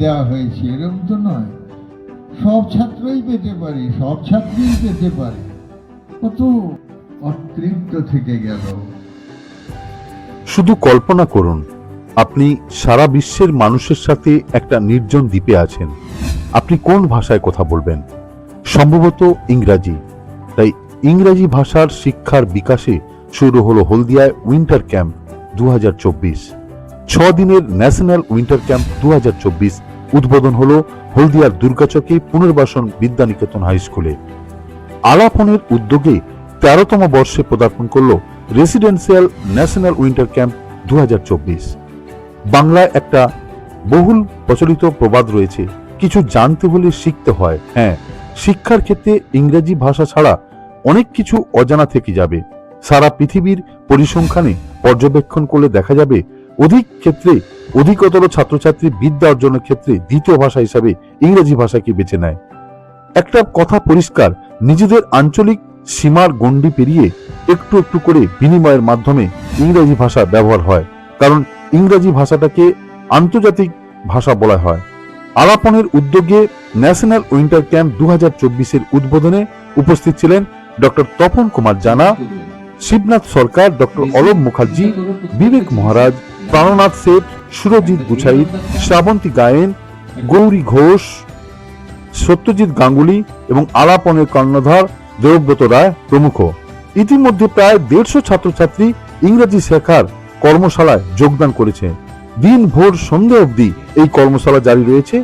দেওয়া হয়েছে, এরকম তো নয়। সব ছাত্রই পেতে পারে, সব ছাত্রই পেতে পারে। কত অতৃপ্ত থেকে গেল। শুধু কল্পনা করুন, আপনি সারা বিশ্বের মানুষের সাথে একটা নির্জন দ্বীপে আছেন। আপনি কোন ভাষায় কথা বলবেন? সম্ভবত ইংরাজি। তাই ইংরাজি ভাষার শিক্ষার বিকাশে শুরু হলো হলদিয়ায় উইন্টার ক্যাম্প দু হাজার চব্বিশ। ছ দিনের ন্যাশনাল উইন্টার ক্যাম্প দু হাজার চব্বিশ উদ্বোধন হলো হলদিয়ার দুর্গাচকে পুনর্বাসন বিদ্যানিকেতন হাই স্কুলে। আলাপনের উদ্যোগে তেরোতম বর্ষে পদার্পণ করল রেসিডেন্সিয়াল ন্যাশনাল উইন্টার ক্যাম্প দু বাংলায় একটা বহুল প্রচলিত প্রবাদ রয়েছে, কিছু জানতে হলে শিখতে হয়। হ্যাঁ শিক্ষার ক্ষেত্রে ইংরেজি ভাষা ছাড়া অনেক কিছু অজানা থেকে যাবে। সারা পৃথিবীর পরিসংখ্যানে পর্যবেক্ষণ করলে দেখা যাবে অধিক ক্ষেত্রে অধিকতর ছাত্রছাত্রী বিদ্যা অর্জনের ক্ষেত্রে দ্বিতীয় ভাষা হিসাবে ইংরেজি ভাষাকে বেছে নেয়। একটা কথা পরিষ্কার, নিজেদের আঞ্চলিক সীমার গণ্ডি পেরিয়ে একটু একটু করে বিনিময়ের মাধ্যমে ইংরেজি ভাষা ব্যবহার হয়। কারণ ইংরেজি ভাষাটাকে আন্তর্জাতিক ভাষা বলা হয়। আলাপনের উদ্যোগে ন্যাশনাল উইন্টার ক্যাম্প দু হাজার চব্বিশের উদ্বোধনে উপস্থিত ছিলেন ডক্টর তপন কুমার জানা, শিবনাথ সরকার ডক্টর অলোক মুখার্জি, বিবেক মহারাজ প্রাণনাথ শেঠ সুরজিৎ গুছাইত শ্রাবন্তী গায়েন, গৌরী ঘোষ, সত্যজিৎ গাঙ্গুলি এবং আলাপনের কর্ণধার দেবব্রত রায় প্রমুখ। ইতিমধ্যে প্রায় দেড়শো ছাত্রছাত্রী ইংরেজি শেখার কর্মশালায় যোগদান করেছে। দিন ভোর সন্ধ্যা অবধি এই কর্মশালা জারি রয়েছে।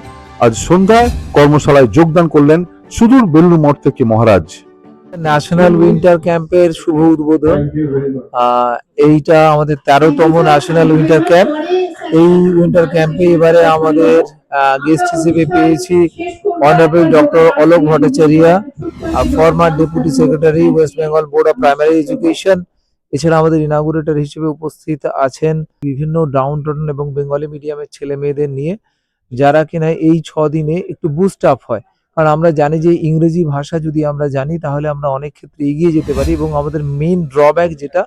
আজ সন্ধ্যায় কর্মশালায় যোগদান করলেন সুদূর বেলুর মঠ থেকে মহারাজ। ন্যাশনাল উইন্টার ক্যাম্পের শুভ উদ্বোধন। এইটা আমাদের তেরোতম ন্যাশনাল উইন্টার ক্যাম্প এই উইন্টার ক্যাম্পে এবারে আমাদের গেস্ট হিসেবে পেয়েছি honourable doctor Alok Bhattacharya former deputy secretary West Bengal board of primary education এছাড়া আমাদের ইনাগুরেটর হিসেবে উপস্থিত আছেন বিভিন্ন ডাউন টাউন এবং বেঙ্গলি মিডিয়ামের ছেলে মেয়েদের নিয়ে যারা কিনা এই ছ দিনে একটু বুস্ট আপ হয়। কারণ আমরা জানি যে ইংরেজি ভাষা যদি আমরা জানি, তাহলে আমরা অনেক ক্ষেত্রে এগিয়ে যেতে পারি এবং আমাদের মেইন ড্রব্যাক যেটা,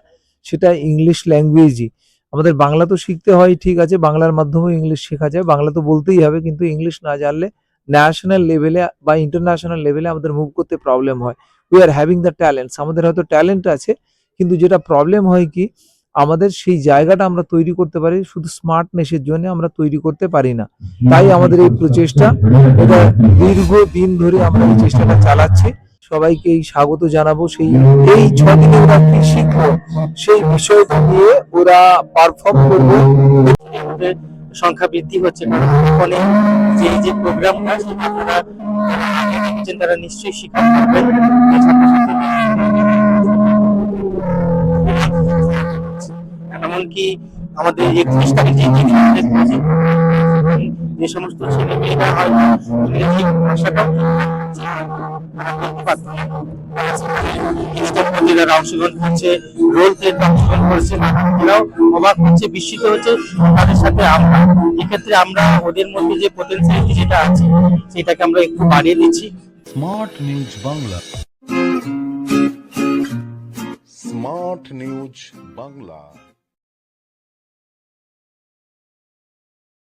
সেটা ইংলিশ ল্যাঙ্গুয়েজই আমাদের বাংলা তো শিখতে হয়, ঠিক আছে, বাংলার মাধ্যমেও ইংলিশ শেখা যায়। বাংলা তো বলতেই হবে, কিন্তু ইংলিশ না জানলে ন্যাশনাল লেভেলে বা ইন্টারন্যাশনাল লেভেলে আমাদের মুভ করতে প্রবলেম হয়। We are having the talents আমাদের হয়তো ট্যালেন্ট আছে, কিন্তু যেটা প্রবলেম হয় কি আমাদের সেই জায়গাটা আমরা তৈরি করতে পারি শুধু স্মার্টনেসের জন্য আমরা তৈরি করতে পারি না। তাই আমাদের এই প্রচেষ্টা এটা দীর্ঘ দিন ধরে আমরা এই চেষ্টাটা চালাচ্ছি। সবাইকে এই স্বাগত জানাব। সেই এই ছ দিনে ওরা কি শিখলো সেই বিষয়টা নিয়ে ওরা পারফর্ম করবে। সংখ্যা বৃদ্ধি হচ্ছে কারণ ফলে যে যে প্রোগ্রামটা সেটা আপনারা তারা নিশ্চয়ই শিক্ষা করবেন এমনকি আমাদের একত্রিশ তারিখ যে সমস্ত ছেলে মেয়েরা ইংরেজি তাদের সাথে এক্ষেত্রে আমরা ওদের মধ্যে যে যেটা আছে, সেটাকে আমরা একটু বাড়িয়ে smart news Bangla smart news Bangla